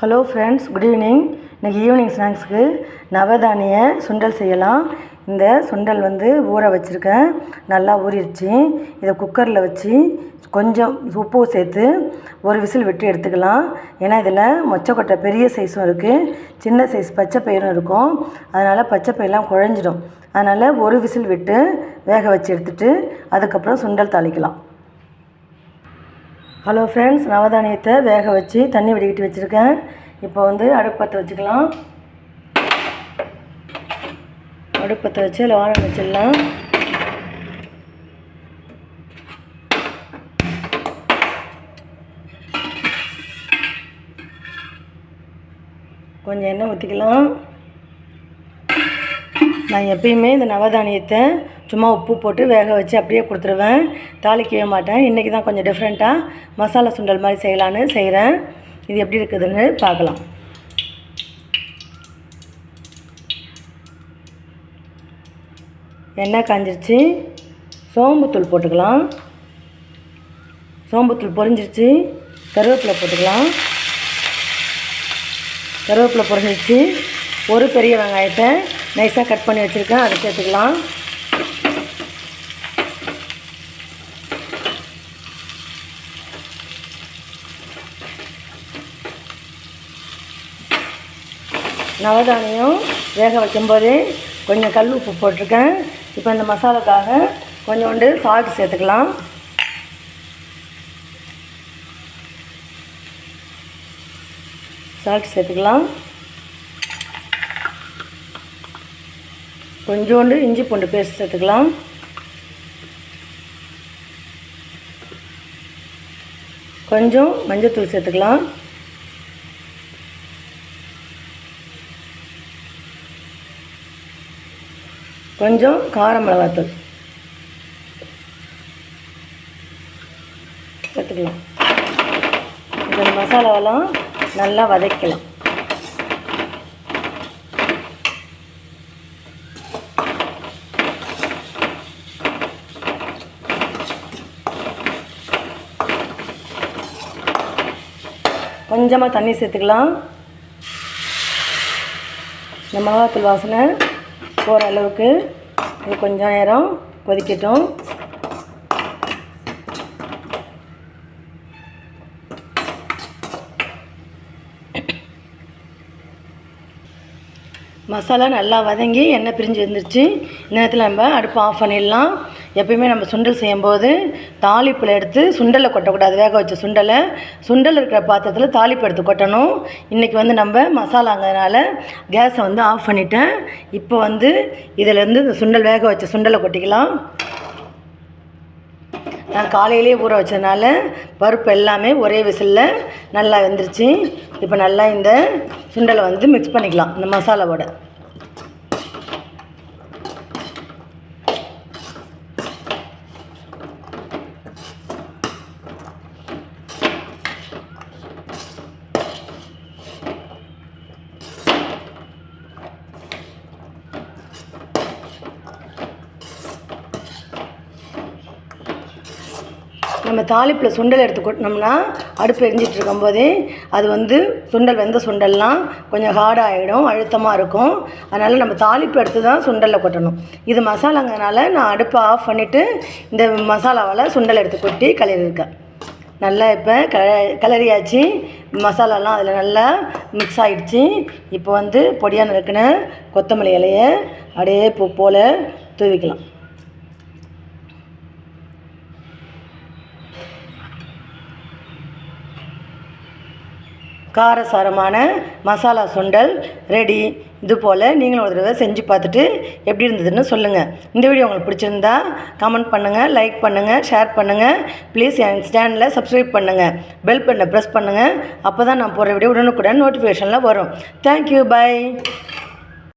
Hello friends good evening இன்றைக்கி evening ஸ்நாக்ஸுக்கு நவதானிய சுண்டல் செய்யலாம். இந்த சுண்டல் வந்து ஊற வச்சுருக்கேன். நல்லா ஊறிடுச்சு. இதை குக்கரில் வச்சு கொஞ்சம் உப்பு சேர்த்து ஒரு விசில் விட்டு எடுத்துக்கலாம். ஏன்னா இதில் மொச்சக்கொட்டை பெரிய சைஸும் இருக்குது சின்ன சைஸ் பச்சை பயிரும் இருக்கும். அதனால் பச்சை பயிரெலாம் குழஞ்சிடும். அதனால் ஒரு விசில் விட்டு வேக வச்சு எடுத்துகிட்டு அதுக்கப்புறம் சுண்டல் தாளிக்கலாம். ஹலோ ஃப்ரெண்ட்ஸ் நவதானியத்தை வேக வச்சு தண்ணி வடிகட்டி வச்சுருக்கேன். இப்போ வந்து அடுப்பு பற்ற வச்சுக்கலாம். அடுப்பு பற்ற வச்சு அதில் வாழை வச்சிடலாம். கொஞ்சம் எண்ணெய் ஊற்றிக்கலாம் நான் எப்பயுமே இந்த நவதானியத்தை சும்மா உப்பு போட்டு வேக வச்சு அப்படியே கொடுத்துருவேன். தாளிக்கவே மாட்டேன். இன்றைக்கி தான் கொஞ்சம் டிஃப்ரெண்ட்டாக மசாலா சுண்டல் மாதிரி செய்யலான்னு செய்கிறேன் இது எப்படி இருக்குதுன்னு பார்க்கலாம். எண்ணெய் காஞ்சிருச்சு. சோம்புத்தூள் போட்டுக்கலாம். சோம்புத்தூள் பொரிஞ்சிருச்சு. கருவேப்பிலை போட்டுக்கலாம். கருவேப்பிலை பொரிஞ்சிருச்சு. ஒரு பெரிய வெங்காயத்தை நைஸாக கட் பண்ணி வச்சுருக்கேன். அதை சேர்த்துக்கலாம். நவதானியம் வேக வைக்கும்போதே கொஞ்சம் கல் உப்பு போட்டிருக்கேன். இப்போ இந்த மசாலாக்காக கொஞ்சோண்டு சால்ட் சேர்த்துக்கலாம். சால்ட் சேர்த்துக்கலாம். கொஞ்சோண்டு இஞ்சி பூண்டு பேஸ்ட் சேர்த்துக்கலாம் கொஞ்சம் மஞ்சத்தூள் சேர்த்துக்கலாம். கொஞ்சம் கார மிளகாத்தூள் சேர்த்துக்கலாம். இந்த மசாலாவெல்லாம் நல்லா வதக்கலாம். கொஞ்சமாக தண்ணி சேர்த்துக்கலாம். இந்த மிளகாத்தூள் வாசனை போகிற அளவுக்கு இது கொஞ்சம் நேரம் கொதிக்கட்டும். மசாலா நல்லா வதங்கி எண்ணெய் பிரிஞ்சு வந்துருச்சு. இந்த நேரத்தில் நம்ம அடுப்பு ஆஃப் பண்ணிடலாம். எப்பயுமே நம்ம சுண்டல் செய்யும்போது தாளிப்பில் எடுத்து சுண்டலை கொட்டக்கூடாது வேக வச்ச சுண்டலை. சுண்டல் இருக்கிற பாத்திரத்தில் தாளிப்பு எடுத்து கொட்டணும். இன்றைக்கி வந்து நம்ம மசாலாங்கிறதுனால கேஸை வந்து ஆஃப் பண்ணிட்டேன். இப்போ வந்து இதிலேருந்து இந்த சுண்டல் வேக வச்ச சுண்டலை கொட்டிக்கலாம். நான் காலையிலேயே ஊற வச்சதுனால பருப்பு எல்லாமே ஒரே விசிலில் நல்லா வெந்துருச்சு. இப்போ நல்லா இந்த சுண்டலை வந்து மிக்ஸ் பண்ணிக்கலாம் இந்த மசாலாவோட. நம்ம தாளிப்பில் சுண்டல் எடுத்து கொட்டினோம்னா அடுப்பு எரிஞ்சிட்டு இருக்கும்போதே அது வந்து சுண்டல் வெந்த சுண்டல்லாம் கொஞ்சம் ஹார்டாக ஆகிடும் அழுத்தமாக இருக்கும். அதனால் நம்ம தாளிப்பு எடுத்து தான் சுண்டலில் கொட்டணும். இது மசாலாங்கிறனால நான் அடுப்பை ஆஃப் பண்ணிவிட்டு இந்த மசாலாவால் சுண்டல் எடுத்து கொட்டி கிளறிருக்கேன் நல்லா இப்போ க கலரியாச்சு மசாலாலாம் அதில் நல்லா மிக்ஸ் ஆகிடுச்சு இப்போ வந்து பொடியாக நறுக்கின கொத்தமல்லி இலையை அப்படியே பூ போல் தூவிக்கலாம். காரசாரமான மசாலா சுண்டல் ரெடி. இது போல் நீங்களும் ஒரு தடவை செஞ்சு பார்த்துட்டு எப்படி இருந்ததுன்னு சொல்லுங்கள் இந்த வீடியோ உங்களுக்கு பிடிச்சிருந்தா கமெண்ட் பண்ணுங்கள் லைக் பண்ணுங்கள் ஷேர் பண்ணுங்கள் ப்ளீஸ் என் சேனலை சப்ஸ்கிரைப் பண்ணுங்கள் பெல் பண்ணை ப்ரெஸ் பண்ணுங்கள் அப்போ தான் நான் போகிற வீடியோ உடனுக்குடன் நோட்டிஃபிகேஷனில் வரும். Thank you bye